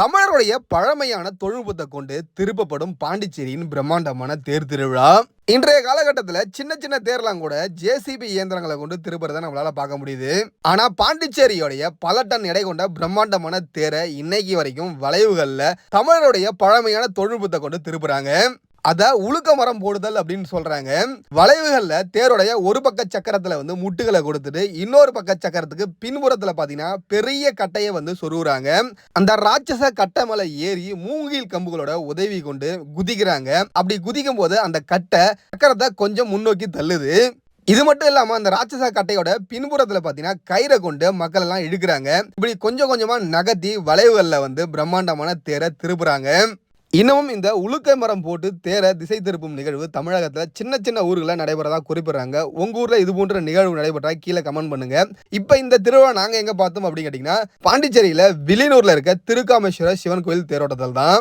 தமிழருடைய பழமையான தொழில்நுட்பத்தை கொண்டு திருப்பப்படும் பாண்டிச்சேரியின் பிரம்மாண்டமான தேர் திருவிழா. இன்றைய காலகட்டத்தில் சின்ன சின்ன தேர்லாம் கூட ஜேசிபி இயந்திரங்களை கொண்டு திருப்புறதை நம்மளால பார்க்க முடியுது. ஆனா பாண்டிச்சேரியோடைய பல டன் எடை கொண்ட பிரம்மாண்டமான தேரை இன்னைக்கு வரைக்கும் வளைவுகளில் தமிழருடைய பழமையான தொழில்நுட்பத்தை கொண்டு திருப்புறாங்க. அதை உழுக்க மரம் போடுதல் அப்படின்னு சொல்றாங்க. வளைவுகளில் தேருடைய ஒரு பக்க சக்கரத்தில் வந்து முட்டுகளை கொடுத்துட்டு இன்னொரு பக்க சக்கரத்துக்கு பின்புறத்தில் பார்த்தீங்கன்னா பெரிய கட்டையை வந்து சொருகுறாங்க. அந்த ராட்சச கட்டை மேல ஏறி மூங்கில் கம்புகளோட உதவி கொண்டு குதிக்கிறாங்க. அப்படி குதிக்கும் போது அந்த கட்டை சக்கரத்தை கொஞ்சம் முன்னோக்கி தள்ளுது. இது மட்டும் இல்லாம அந்த ராட்சச கட்டையோட பின்புறத்துல பாத்தீங்கன்னா கயிறை கொண்டு மக்கள் எல்லாம் இழுக்கிறாங்க. இப்படி கொஞ்சம் கொஞ்சமா நகர்த்தி வளைவுகள்ல வந்து பிரம்மாண்டமான தேரை திருப்புறாங்க. இன்னமும் இந்த உளுக்கை மரம் போட்டு தேர திசை திருப்பும் நிகழ்வு தமிழகத்தில் சின்ன சின்ன ஊர்களில் நடைபெறதா குறிப்பிடுறாங்க. உங்கள் ஊரில் இது போன்ற நிகழ்வு நடைபெற்றால் கீழே கமெண்ட் பண்ணுங்க. இப்போ இந்த திருவிழா நாங்கள் எங்கே பார்த்தோம் அப்படின்னு கேட்டிங்கன்னா பாண்டிச்சேரியில் வில்லியனூர்ல இருக்க திருக்காமேஸ்வர சிவன் கோயில் தேரோட்டத்தில் தான்.